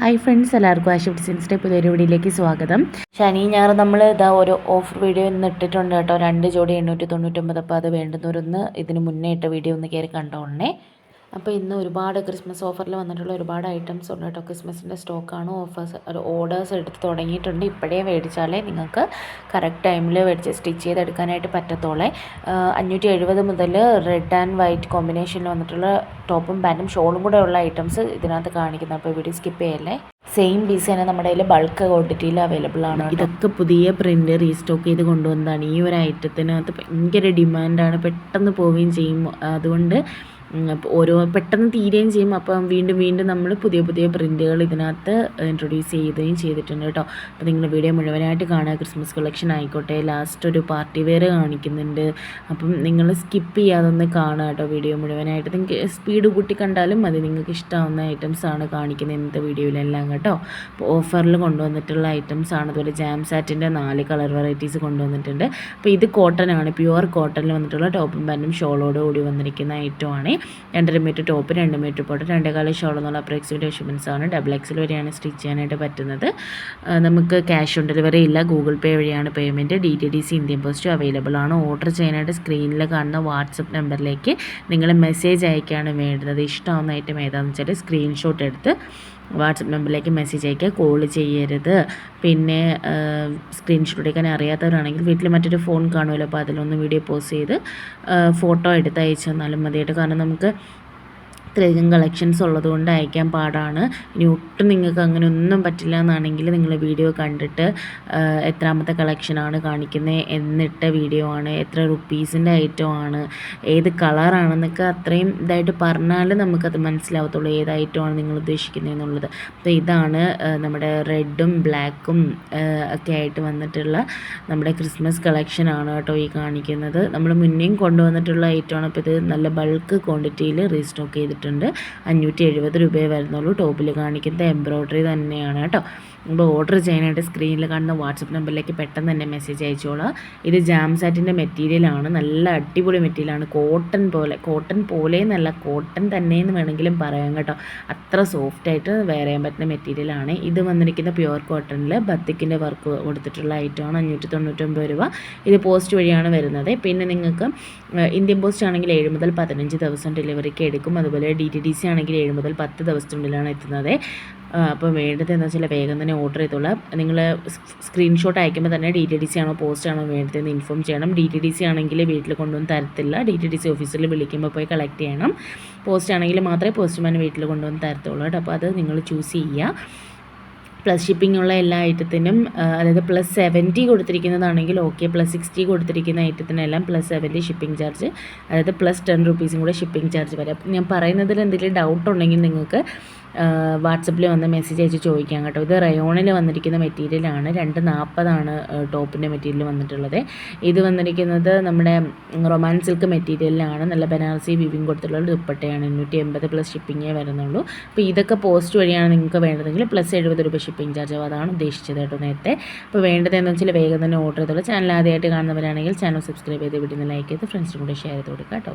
Hi friends എല്ലാവർക്കും ആശു ഡിസൈൻസിന്റെ പുതിയൊരു വീഡിയോയിലേക്ക് സ്വാഗതം. ശനി ഞായർ നമ്മൾ ഇതാ ഒരു ഓഫർ വീഡിയോ ഇന്ന് ഇട്ടിട്ടുണ്ട് കേട്ടോ. രണ്ട് ജോഡി എണ്ണൂറ്റി തൊണ്ണൂറ്റൊമ്പത്. അപ്പോൾ അത് വേണ്ടുന്നവരൊന്ന് ഇതിന് മുന്നേ ഇട്ട വീഡിയോ ഒന്ന് കയറി കണ്ടോണേ അപ്പോൾ ഇന്ന് ഒരുപാട് ക്രിസ്മസ് ഓഫറിൽ വന്നിട്ടുള്ള ഒരുപാട് ഐറ്റംസ് ഉണ്ട് കേട്ടോ. ക്രിസ്മസിന്റെ സ്റ്റോക്കാണ് ഓഫേഴ്സ് ഓർഡേഴ്സ് എടുത്ത് തുടങ്ങിയിട്ടുണ്ട്. ഇപ്പോഴേ മേടിച്ചാലേ നിങ്ങൾക്ക് കറക്റ്റ് ടൈമിൽ മേടിച്ച് സ്റ്റിച്ച് ചെയ്തെടുക്കാനായിട്ട് പറ്റത്തോളെ അഞ്ഞൂറ്റി എഴുപത് മുതൽ റെഡ് ആൻഡ് വൈറ്റ് കോമ്പിനേഷനിൽ വന്നിട്ടുള്ള ടോപ്പും പാന്റും ഷോളും കൂടെ ഉള്ള ഐറ്റംസ് ഇതിനകത്ത് കാണിക്കുന്നത് അപ്പോൾ വീഡിയോ സ്കിപ്പ് ചെയ്യല്ലേ. സെയിം പീസ് തന്നെ നമ്മുടെ കയ്യിൽ ബൾക്ക് ക്വാണ്ടിറ്റിയിൽ അവൈലബിൾ ആണ് ഇതൊക്കെ പുതിയ പ്രിന്റ് റീസ്റ്റോക്ക് ചെയ്ത് കൊണ്ടുവന്നതാണ്. ഈ ഒരു ഐറ്റത്തിനകത്ത് ഭയങ്കര ഡിമാൻഡാണ് പെട്ടെന്ന് പോവുകയും ചെയ്യും. അതുകൊണ്ട് ഓരോ പെട്ടെന്ന് തീരുകയും ചെയ്യും. അപ്പം വീണ്ടും വീണ്ടും നമ്മൾ പുതിയ പുതിയ പ്രിന്റുകൾ ഇതിനകത്ത് ഇൻട്രൊഡ്യൂസ് ചെയ്യുകയും ചെയ്തിട്ടുണ്ട് കേട്ടോ. അപ്പോൾ നിങ്ങൾ വീഡിയോ മുഴുവനായിട്ട് കാണുക. ക്രിസ്മസ് കളക്ഷൻ ആയിക്കോട്ടെ. ലാസ്റ്റ് ഒരു പാർട്ടി വെയർ കാണിക്കുന്നുണ്ട്. അപ്പം നിങ്ങൾ സ്കിപ്പ് ചെയ്യാതെ ഒന്ന് കാണുക കേട്ടോ വീഡിയോ മുഴുവനായിട്ട്. നിങ്ങൾക്ക് സ്പീഡ് കൂട്ടി കണ്ടാലും മതി. നിങ്ങൾക്ക് ഇഷ്ടമാവുന്ന ഐറ്റംസ് ആണ് കാണിക്കുന്നത് ഇന്നത്തെ വീഡിയോയിലെല്ലാം കേട്ടോ. അപ്പോൾ ഓഫറിൽ കൊണ്ടുവന്നിട്ടുള്ള ഐറ്റംസ് ആണ്. അതുപോലെ ജാം സാറ്റിന്റെ നാല് കളർ വെറൈറ്റീസ് കൊണ്ടുവന്നിട്ടുണ്ട്. അപ്പോൾ ഇത് കോട്ടൺ ആണ്. പ്യുവർ കോട്ടണിൽ വന്നിട്ടുള്ള ടോപ്പും പാന്റും ഷോളോട് കൂടി വന്നിരിക്കുന്ന ഐറ്റമാണ് രണ്ടര മീറ്റർ ടോപ്പ് രണ്ട് മീറ്റർ പോട്ട് രണ്ടേകാല ഷോൾ എന്നുള്ള അപ്രോക്സിമേറ്റ് മെഷർമെന്റ്സ് ആണ്. ഡബിൾ എക്സിൽ വരെയാണ് സ്റ്റിച്ച് ചെയ്യാനായിട്ട് പറ്റുന്നത്. നമുക്ക് ക്യാഷ് ഓൺ ഡെലിവറി ഇല്ല. ഗൂഗിൾ പേ വഴിയാണ് payment D T D C Indian post available ആണ്. ഓർഡർ ചെയ്യാനായിട്ട് സ്ക്രീനിൽ കാണുന്ന വാട്സപ്പ് നമ്പറിലേക്ക് നിങ്ങൾ മെസ്സേജ് അയക്കുകയാണ് വേണ്ടത്. ഇഷ്ടമാവുന്ന ഐറ്റം ഏതാണെന്ന് വെച്ചാൽ സ്ക്രീൻഷോട്ട് എടുത്ത് വാട്സപ്പ് നമ്പറിലേക്ക് മെസ്സേജ് അയക്കുക. കോൾ ചെയ്യരുത്. പിന്നെ സ്ക്രീൻഷോട്ട് എടുക്കാൻ അറിയാത്തവരാണെങ്കിൽ വീട്ടിൽ മറ്റൊരു ഫോൺ കാണുമല്ലോ. അപ്പോൾ അതിലൊന്ന് വീഡിയോ പോസ്റ്റ് ചെയ്ത് ഫോട്ടോ എടുത്ത് അയച്ചു തന്നാലും മതിയായിട്ട്. കാരണം നമുക്ക് ഇത്രയധികം കളക്ഷൻസ് ഉള്ളതുകൊണ്ട് അയക്കാൻ പാടാണ്. ഇനി ഒട്ടും നിങ്ങൾക്ക് അങ്ങനെ ഒന്നും പറ്റില്ല എന്നാണെങ്കിൽ നിങ്ങൾ വീഡിയോ കണ്ടിട്ട് എത്രാമത്തെ കളക്ഷനാണ് കാണിക്കുന്നത് എന്നിട്ട വീഡിയോ ആണ് എത്ര റുപ്പീസിന്റെ ഐറ്റം ആണ് ഏത് കളറാണെന്നൊക്കെ അത്രയും ഇതായിട്ട് പറഞ്ഞാൽ നമുക്കത് മനസ്സിലാവത്തുള്ളൂ ഏത് ഐറ്റമാണ് നിങ്ങൾ ഉദ്ദേശിക്കുന്നത് എന്നുള്ളത്. അപ്പോൾ ഇതാണ് നമ്മുടെ റെഡും ബ്ലാക്കും ഒക്കെ ആയിട്ട് വന്നിട്ടുള്ള നമ്മുടെ ക്രിസ്മസ് കളക്ഷനാണ് കേട്ടോ ഈ കാണിക്കുന്നത്. നമ്മൾ മുന്നേയും കൊണ്ടുവന്നിട്ടുള്ള ഐറ്റമാണ് അപ്പോൾ ഇത് നല്ല ബൾക്ക് ക്വാണ്ടിറ്റിയിൽ റീസ്റ്റോക്ക് ചെയ്തിട്ടുണ്ട് ചെയ്തിട്ടുണ്ട് അഞ്ഞൂറ്റി എഴുപത് രൂപയെ വരുന്നുള്ളൂ. ടോപ്പിൽ കാണിക്കുന്നത് എംബ്രോയ്ഡറി തന്നെയാണ് കേട്ടോ. അപ്പോൾ ഓർഡർ ചെയ്യാനായിട്ട് സ്ക്രീനിൽ കാണുന്ന വാട്സപ്പ് നമ്പറിലേക്ക് പെട്ടെന്ന് തന്നെ മെസ്സേജ് അയച്ചോളാം. ഇത് ജാം സാറ്റിന്റെ മെറ്റീരിയലാണ് നല്ല അടിപൊളി മെറ്റീരിയലാണ് കോട്ടൺ പോലെ കോട്ടൺ പോലെ എന്നല്ല കോട്ടൺ തന്നെ എന്ന് വേണമെങ്കിലും പറയാം കേട്ടോ. അത്ര സോഫ്റ്റായിട്ട് വെയർ ചെയ്യാൻ പറ്റുന്ന മെറ്റീരിയലാണ് ഇത് വന്നിരിക്കുന്ന പ്യുവർ കോട്ടണിൽ ബത്തിക്കിന്റെ വർക്ക് കൊടുത്തിട്ടുള്ള ഐറ്റമാണ് അഞ്ഞൂറ്റി തൊണ്ണൂറ്റൊമ്പത് രൂപ. ഇത് പോസ്റ്റ് വഴിയാണ് വരുന്നത്. പിന്നെ നിങ്ങൾക്ക് ഇന്ത്യൻ പോസ്റ്റ് ആണെങ്കിൽ ഏഴ് മുതൽ പതിനഞ്ച് ദിവസം ഡെലിവറിക്ക് എടുക്കും. അതുപോലെ ഡി ടി ഡി സി ആണെങ്കിൽ ഏഴ് മുതൽ പത്ത് ദിവസത്തിനുള്ളിലാണ് എത്തുന്നത്. അപ്പോൾ വേണ്ടത് എന്താ വെച്ചാൽ വേഗം തന്നെ ഓർഡർ ചെയ്തോളാം. നിങ്ങൾ സ്ക്രീൻഷോട്ട് അയക്കുമ്പോൾ തന്നെ ഡി ടി ഡി സി ആണോ പോസ്റ്റ് ആണോ വേണ്ടതെന്ന് ഇൻഫോം ചെയ്യണം. ഡി ടി ഡി സി ആണെങ്കിൽ വീട്ടിൽ കൊണ്ടുവന്ന് തരത്തില്ല. ഡി ടി ഡി സി ഓഫീസിൽ വിളിക്കുമ്പോൾ പോയി കളക്ട് ചെയ്യണം. പോസ്റ്റ് ആണെങ്കിൽ മാത്രമേ പോസ്റ്റ്മാൻ വീട്ടിൽ കൊണ്ടുവന്ന് തരത്തുള്ളൂ കേട്ടോ. അപ്പോൾ അത് നിങ്ങൾ ചൂസ് ചെയ്യുക പ്ലസ് ഷിപ്പിംഗ് ഉള്ള എല്ലാ ഐറ്റത്തിനും അതായത് പ്ലസ് സെവന്റി കൊടുത്തിരിക്കുന്നതാണെങ്കിൽ ഓക്കെ പ്ലസ് സിക്സ്റ്റി കൊടുത്തിരിക്കുന്ന ഐറ്റത്തിനെല്ലാം പ്ലസ് സെവന്റി ഷിപ്പിംഗ് ചാർജ് അതായത് പ്ലസ് ടെൻ റുപ്പീസും കൂടെ ഷിപ്പിംഗ് ചാർജ് വരാം. ഞാൻ പറയുന്നതിൽ എന്തെങ്കിലും ഡൗട്ട് ഉണ്ടെങ്കിൽ നിങ്ങൾക്ക് വാട്സപ്പിൽ വന്ന് മെസ്സേജ് അയച്ച് ചോദിക്കാം കേട്ടോ. ഇത് റയോണിൽ വന്നിരിക്കുന്ന മെറ്റീരിയലാണ് രണ്ട് നാൽപ്പതാണ് ടോപ്പിന്റെ മെറ്റീരിയൽ വന്നിട്ടുള്ളത്. ഇത് വന്നിരിക്കുന്നത് നമ്മുടെ റൊമാൻ സിൽക്ക് മെറ്റീരിയലിലാണ് നല്ല ബനാറസി വിവിങ് കൊടുത്തിട്ടുള്ള ദുപ്പട്ടയാണ്. എണ്ണൂറ്റി എൺപത് പ്ലസ് ഷിപ്പിങ്ങേ വരുന്നുള്ളൂ. അപ്പോൾ ഇതൊക്കെ പോസ്റ്റ് വഴിയാണ് നിങ്ങൾക്ക് വേണ്ടതെങ്കിൽ പ്ലസ് എഴുപത് രൂപ ഷിപ്പിംഗ് ചാർജ് അതാണ് ഉദ്ദേശിച്ചത് കേട്ടോ നേരത്തെ. അപ്പോൾ വേണ്ടതെന്ന് വെച്ചാൽ വേഗം തന്നെ ഓർഡർ ചെയ്തോളൂ. ചാനൽ ആദ്യമായിട്ട് കാണുന്നവരാണെങ്കിൽ ചാനൽ സബ്സ്ക്രൈബ് ചെയ്ത് വീട്ടിൽ നിന്ന് ലൈക്ക് ചെയ്ത് ഫ്രണ്ട്സിനും കൂടെ ഷെയർ ചെയ്ത് കൊടുക്കാം കേട്ടോ.